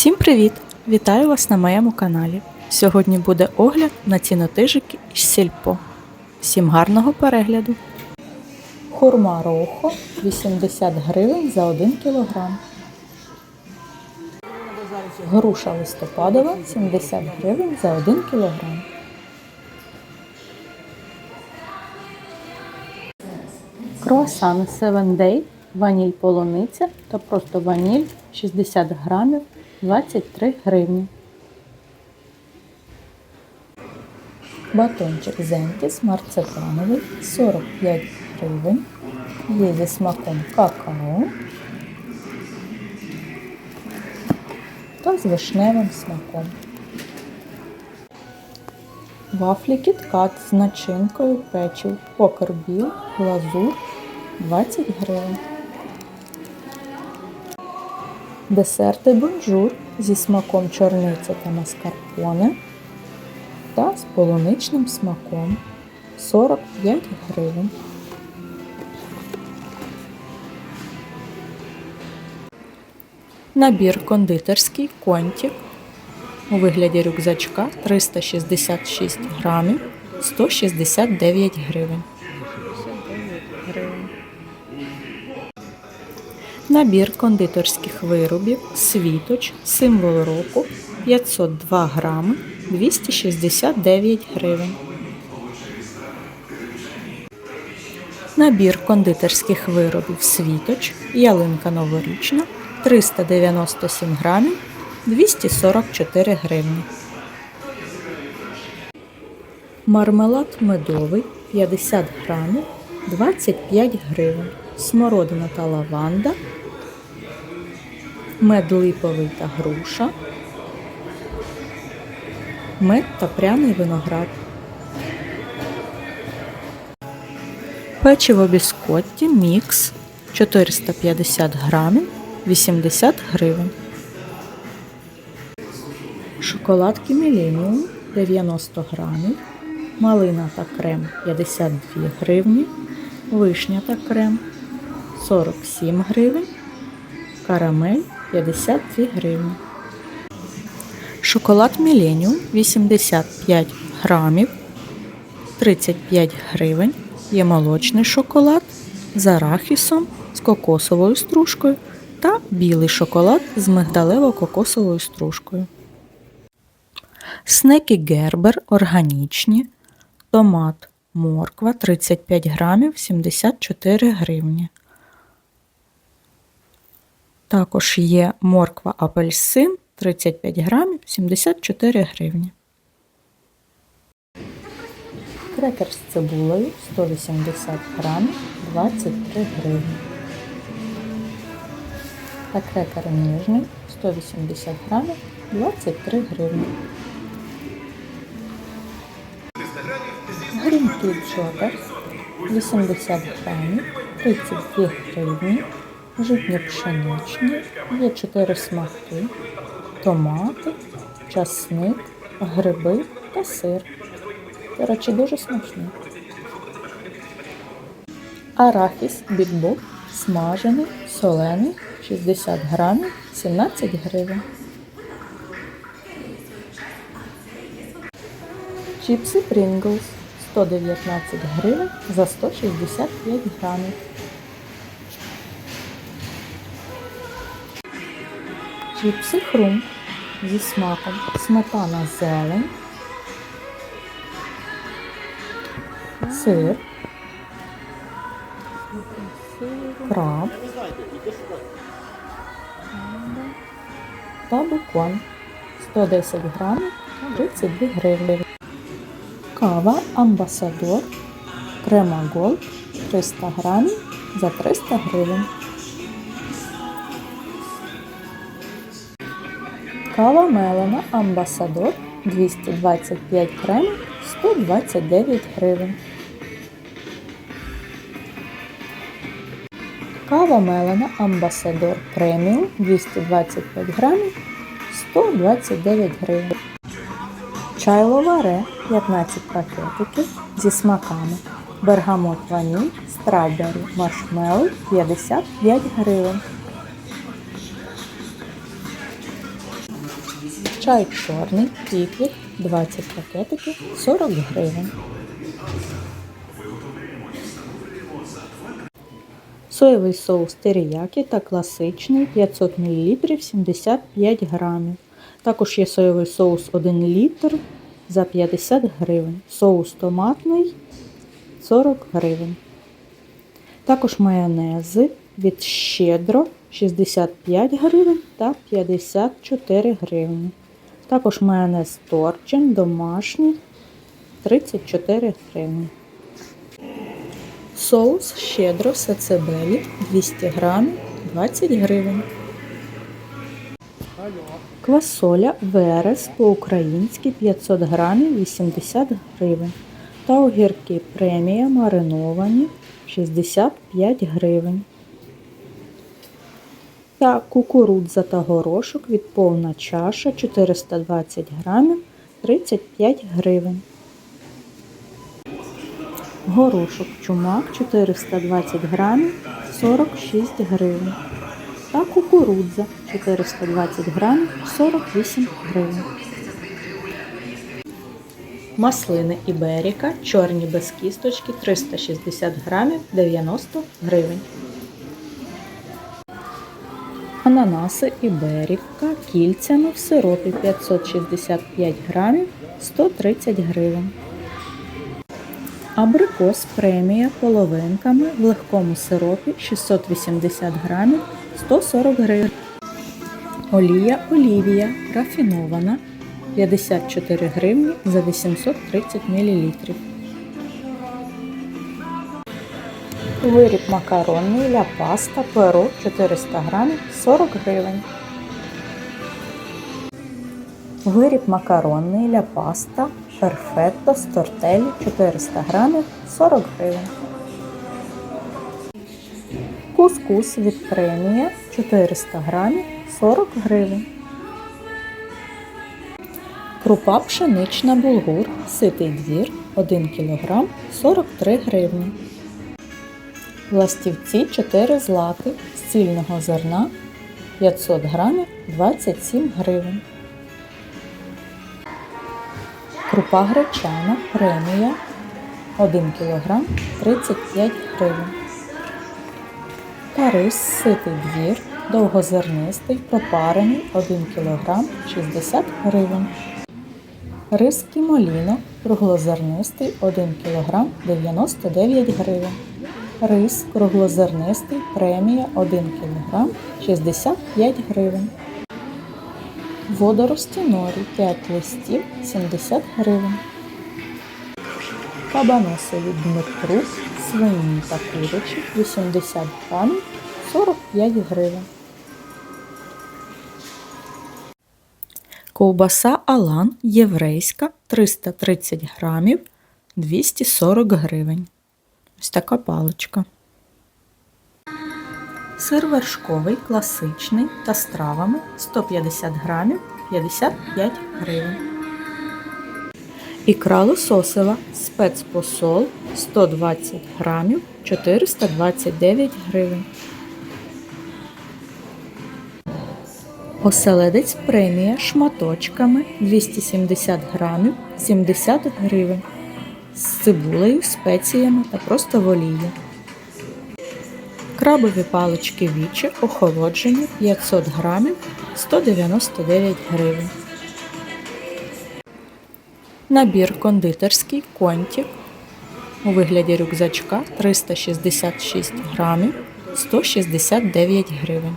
Всім привіт! Вітаю вас на моєму каналі. Сьогодні буде огляд на цінотижики із сільпо. Всім гарного перегляду! Хурма рохо 80 гривень за 1 кг. Груша листопадова 70 гривень за 1 кг. Круасани 7 Day, ваніль полуниця та просто ваніль 60 грамів 23 гривні. Батончик Зентіс марципановий 45 гривень. Є зі смаком какао та з вишневим смаком. Вафлі кіткат з начинкою печив, покербіл, глазур 20 гривень. Десерти бонжур зі смаком чорниці та маскарпоне та з полуничним смаком 45 гривень. Набір кондитерський контік у вигляді рюкзачка 366 грамів 169 гривень. Набір кондитерських виробів Світоч, символ року 502 грами 269 гривень. Набір кондитерських виробів Світоч, ялинка новорічна 397 грамів 244 гривні. Мармелад медовий 50 грамів 25 гривень. Смородина та лаванда. Мед липовий та груша. Мед та пряний виноград. Печиво біскотті мікс 450 грамів 80 гривень. Шоколадки Міленіум 90 грамів. Малина та крем 52 гривні. Вишня та крем 47 гривень. Карамель 52 гривні. Шоколад Міленіум 85 грамів 35 гривень. Є молочний шоколад з арахісом, з кокосовою стружкою та білий шоколад з мигдалево-кокосовою стружкою. Снеки Гербер органічні. Томат, морква 35 грамів 74 гривні. Також є морква апельсин 35 грамів 74 гривні. Крекер з цибулею 180 грамів 23 гривні. Та крекер ніжний 180 грамів 23 гривні. Грінки Джотерс 80 грамів 32 гривні. Житні пшеничні, є 4 смаки, томати, часник, гриби та сир. До речі, дуже смачний. Арахіс бікбок смажений, солений, 60 грамів, 17 гривень. Чіпси Pringles 119 гривень за 165 грамів. Чіпси хрум зі смаком сметана зелень, сир, краб та бекон 110 грамів 32 гривні. Кава Амбасадор Крема Голд 300 грамів за 300 гривень. Кава Мелена Амбасадор 225 грамів 129 гривень. Кава Мелена Амбасадор Преміум 225 грамів 129 гривень. Чай Ловаре 15 пакетиків зі смаками. Бергамот ваніль, страйбері, маршмеллоу 55 гривень. Чай чорний, піквік, 20 пакетиків, 40 гривень. Соєвий соус теріякі та класичний 500 мл 75 грамів. Також є соєвий соус 1 літр за 50 гривень. Соус томатний 40 гривень. Також майонези від щедро 65 гривень та 54 гривні. Також майонез торчин домашній 34 гривні. Соус щедро сацебелі 200 грамів 20 гривень. Квасоля Верес по-українськи 500 грамів 80 гривень. Та огірки премія мариновані 65 гривень. Та кукурудза та горошок від повна чаша 420 грамів 35 гривень. Горошок чумак 420 грамів 46 гривень. Та кукурудза 420 грамів 48 гривень. Маслини Іберіка чорні без кісточки 360 грамів 90 гривень. Ананаси Іберіка кільцями в сиропі 565 грамів 130 гривень. Абрикос премія половинками в легкому сиропі 680 грамів 140 гривень. Олія Олівія рафінована 54 гривні за 830 мл. Виріб макаронний ля паста перо 400 грамів 40 гривень. Виріб макаронний ля паста перфетто з тортелі 400 грамів 40 гривень. Кускус від премія 400 грамів 40 гривень. Крупа пшенична булгур, ситий двір 1 кг 43 гривні. Ластівці 4 злати з цільного зерна 500 грамів 27 гривень. Крупа гречана премія 1 кг 35 гривень. Та рис ситий двір довгозернистий пропарений 1 кг 60 гривень. Рис кімоліно круглозернистий 1 кг 99 гривень. Рис круглозернистий премія 1 кг 65 гривень. Водорості норі 5 листів 70 гривень. Кабаноси від Дмитру, свині та курячі 80 грамів 45 гривень. Ковбаса Алан єврейська 330 грамів 240 гривень. Ось така паличка. Сир вершковий класичний та з травами 150 грамів 55 гривень. Ікра лососева спецпосол 120 грамів 429 гривень. Оселедець премія шматочками 270 грамів 70 гривень. Цибулею, спеціями та просто в олії. Крабові палички вічі охолоджені 500 грамів 199 гривень. Набір кондитерський контік у вигляді рюкзачка 366 грамів 169 гривень.